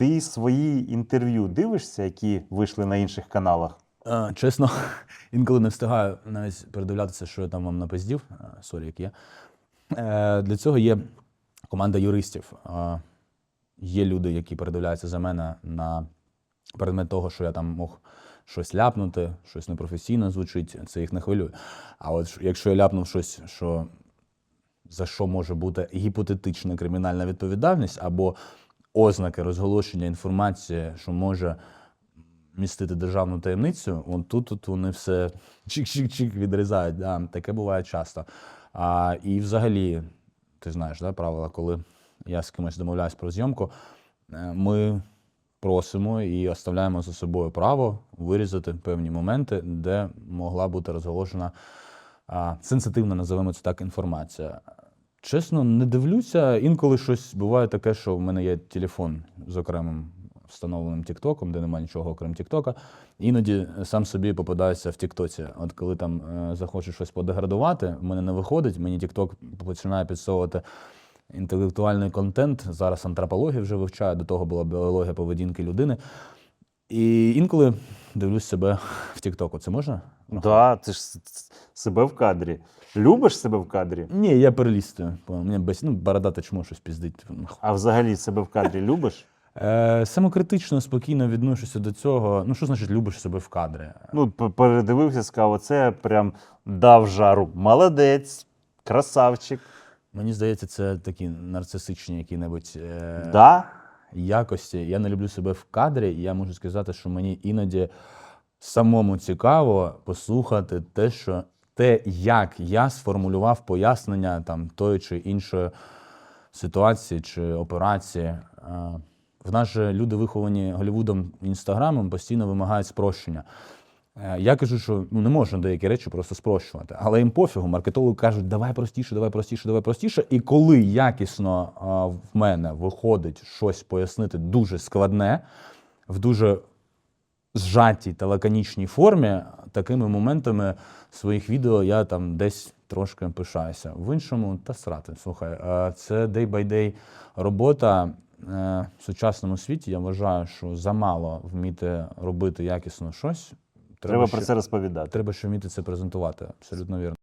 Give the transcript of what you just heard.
Ти свої інтерв'ю дивишся, які вийшли на інших каналах? Е, Чесно, інколи не встигаю навіть передивлятися, що я там вам напиздів. Е, Сорі, як є. Е, Для цього є команда юристів. Е, Є люди, які передивляються за мене на предмет того, що я там мог щось ляпнути, щось непрофесійно звучить, це їх не хвилює. А от якщо я ляпнув щось, що за що може бути гіпотетична кримінальна відповідальність або ознаки розголошення інформації, що може містити державну таємницю, от тут, тут вони все чик-чик-чик відрізають. Да, таке буває часто. А, і взагалі, ти знаєш, да, правила, коли я з кимось домовляюсь про зйомку, е, ми просимо і оставляємо за собою право вирізати певні моменти, де могла бути розголошена а, сенситивна, називаємо це так, інформація. Чесно, не дивлюся. Інколи щось буває таке, що в мене є телефон з окремим встановленим Тіктоком, де немає нічого окрім Тіктока. Іноді сам собі попадаюся в Тіктоці. От коли там е, захочу щось подеградувати, в мене не виходить, мені Тікток починає підсовувати інтелектуальний контент. Зараз антропологію вже вивчаю, до того була біологія поведінки людини. І інколи дивлюсь себе в Тіктоку. Це можна? Так, да, ти ж себе в кадрі. Любиш себе в кадрі? Ні, я перелістую. Мені без ну, бородата чмо щось піздить. А взагалі себе в кадрі любиш? Е, самокритично, спокійно відношуся до цього. Ну, що значить любиш себе в кадрі? Ну, передивився, сказав, оце прям дав жару. Молодець, красавчик. Мені здається, це такі нарцисичні які-небудь е, Да? якості. Я не люблю себе в кадрі, я можу сказати, що мені іноді самому цікаво послухати те, що те, як я сформулював пояснення там тої чи іншої ситуації чи операції. Е, В нас же люди, виховані Голлівудом інстаграмом, постійно вимагають спрощення. Е, Я кажу, що ну, не можна деякі речі просто спрощувати. Але їм пофігу, маркетологи кажуть, давай простіше, давай простіше, давай простіше. І коли якісно а, в мене виходить щось пояснити дуже складне, в дуже зжатій та лаконічній формі, такими моментами своїх відео я там десь трошки пишаюся. В іншому та срати. Слухай, це day by day робота. Е, В сучасному світі я вважаю, що замало вміти робити якісно щось. Треба ще- про це розповідати. Треба ще вміти це презентувати. Абсолютно вірно.